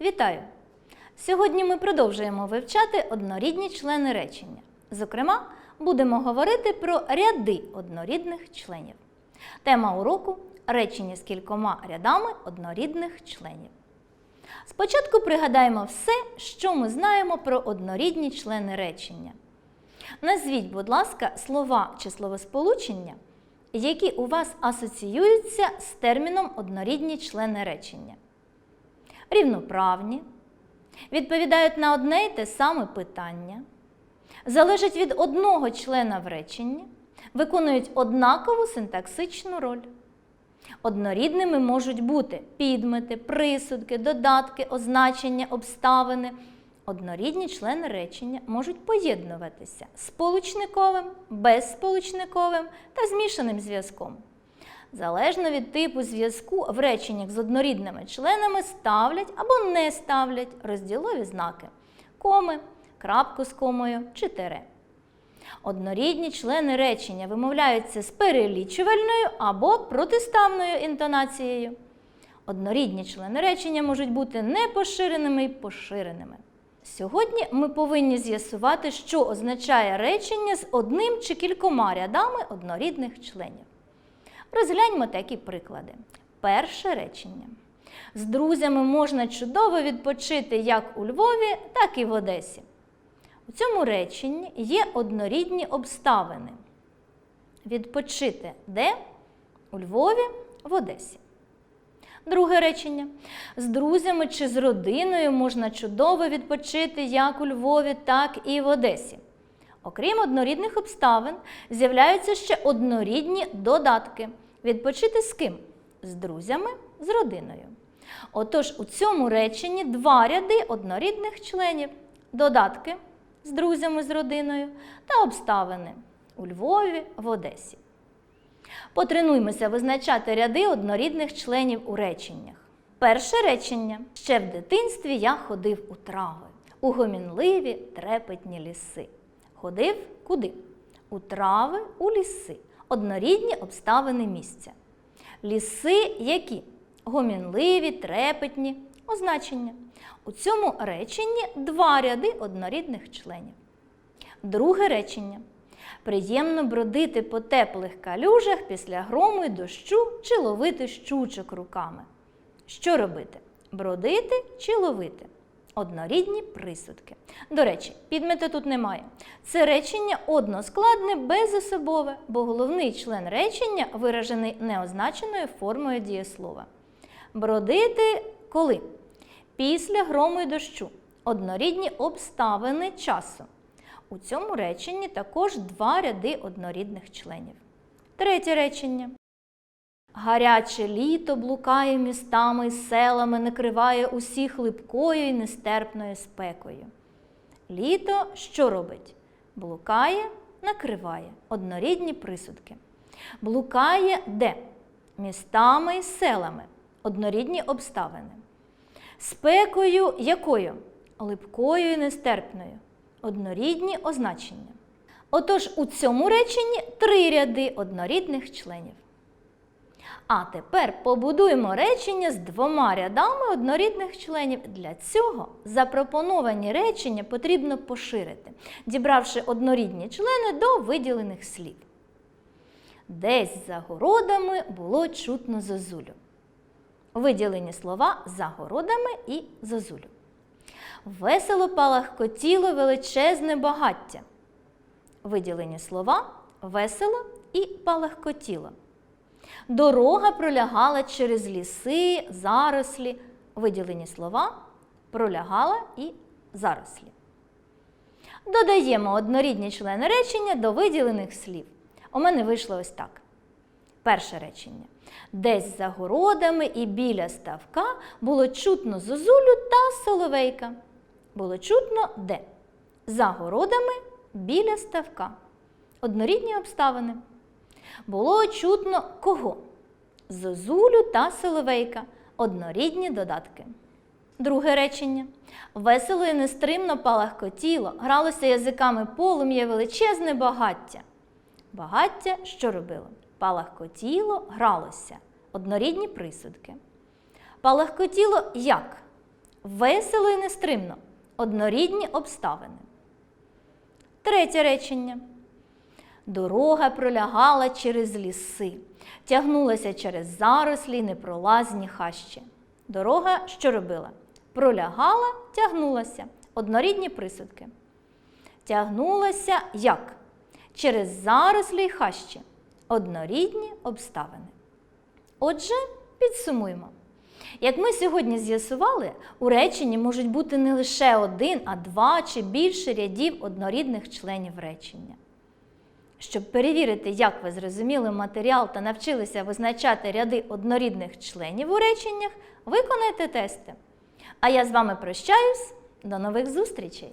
Вітаю! Сьогодні ми продовжуємо вивчати однорідні члени речення. Зокрема, будемо говорити про ряди однорідних членів. Тема уроку речення з кількома рядами однорідних членів. Спочатку пригадаємо все, що ми знаємо про однорідні члени речення. Назвіть, будь ласка, слова чи словосполучення, які у вас асоціюються з терміном однорідні члени речення. Рівноправні, відповідають на одне й те саме питання, залежать від одного члена в реченні, виконують однакову синтаксичну роль. Однорідними можуть бути підмети, присудки, додатки, означення, обставини. Однорідні члени речення можуть поєднуватися сполучниковим, безсполучниковим та змішаним зв'язком. Залежно від типу зв'язку в реченнях з однорідними членами ставлять або не ставлять розділові знаки коми, крапку з комою чи тире. Однорідні члени речення вимовляються з перелічувальною або протиставною інтонацією. Однорідні члени речення можуть бути непоширеними і поширеними. Сьогодні ми повинні з'ясувати, що означає речення з одним чи кількома рядами однорідних членів. Розгляньмо такі приклади. Перше речення. З друзями можна чудово відпочити як у Львові, так і в Одесі. У цьому реченні є однорідні обставини. Відпочити де? У Львові, в Одесі. Друге речення. З друзями чи з родиною можна чудово відпочити як у Львові, так і в Одесі. Окрім однорідних обставин, з'являються ще однорідні додатки. Відпочити з ким? З друзями, з родиною. Отож, у цьому реченні два ряди однорідних членів: додатки з друзями, з родиною та обставини у Львові, в Одесі. Потренуймося визначати ряди однорідних членів у реченнях. Перше речення. Ще в дитинстві я ходив у трави, у гомінливі трепетні ліси. Ходив куди? У трави, у ліси. Однорідні обставини місця. Ліси які? Гомінливі, трепетні, означення. У цьому реченні два ряди однорідних членів. Друге речення. Приємно бродити по теплих калюжах після грому й дощу чи ловити щучок руками. Що робити? Бродити чи ловити? Однорідні присудки. До речі, підмета тут немає. Це речення односкладне, безособове, бо головний член речення виражений неозначеною формою дієслова. Бродити коли? Після грому й дощу. Однорідні обставини часу. У цьому реченні також два ряди однорідних членів. Третє речення. Гаряче літо блукає містами й селами, накриває усіх липкою і нестерпною спекою. Літо що робить? Блукає, накриває однорідні присудки. Блукає де? Містами й селами. Однорідні обставини. Спекою якою? Липкою і нестерпною. Однорідні означення. Отож, у цьому реченні три ряди однорідних членів. А тепер побудуємо речення з двома рядами однорідних членів. Для цього запропоновані речення потрібно поширити, дібравши однорідні члени до виділених слів. Десь за городами було чутно зозулю. Виділені слова за городами і зозулю. Весело палахкотіло величезне багаття. Виділені слова весело і палахкотіло. Дорога пролягала через ліси, зарослі. Виділені слова пролягала і зарослі. Додаємо однорідні члени речення до виділених слів. У мене вийшло ось так. Перше речення. Десь за городами і біля ставка було чутно зозулю та соловейка. Було чутно де? За городами біля ставка. Однорідні обставини. Було чутно кого? Зозулю та соловейка. Однорідні додатки. Друге речення. Весело і нестримно палахкотіло, гралося язиками полум'я величезне багаття. Багаття що робило? Палахкотіло, гралося. Однорідні присудки. Палахкотіло як? Весело і нестримно. Однорідні обставини. Третє речення. Дорога пролягала через ліси, тягнулася через зарослі непролазні хащі. Дорога що робила? Пролягала, тягнулася. Однорідні присудки. Тягнулася як? Через зарослі й хащі. Однорідні обставини. Отже, підсумуємо. Як ми сьогодні з'ясували, у реченні можуть бути не лише один, а два чи більше рядів однорідних членів речення. Щоб перевірити, як ви зрозуміли матеріал та навчилися визначати ряди однорідних членів у реченнях, виконайте тести. А я з вами прощаюсь. До нових зустрічей!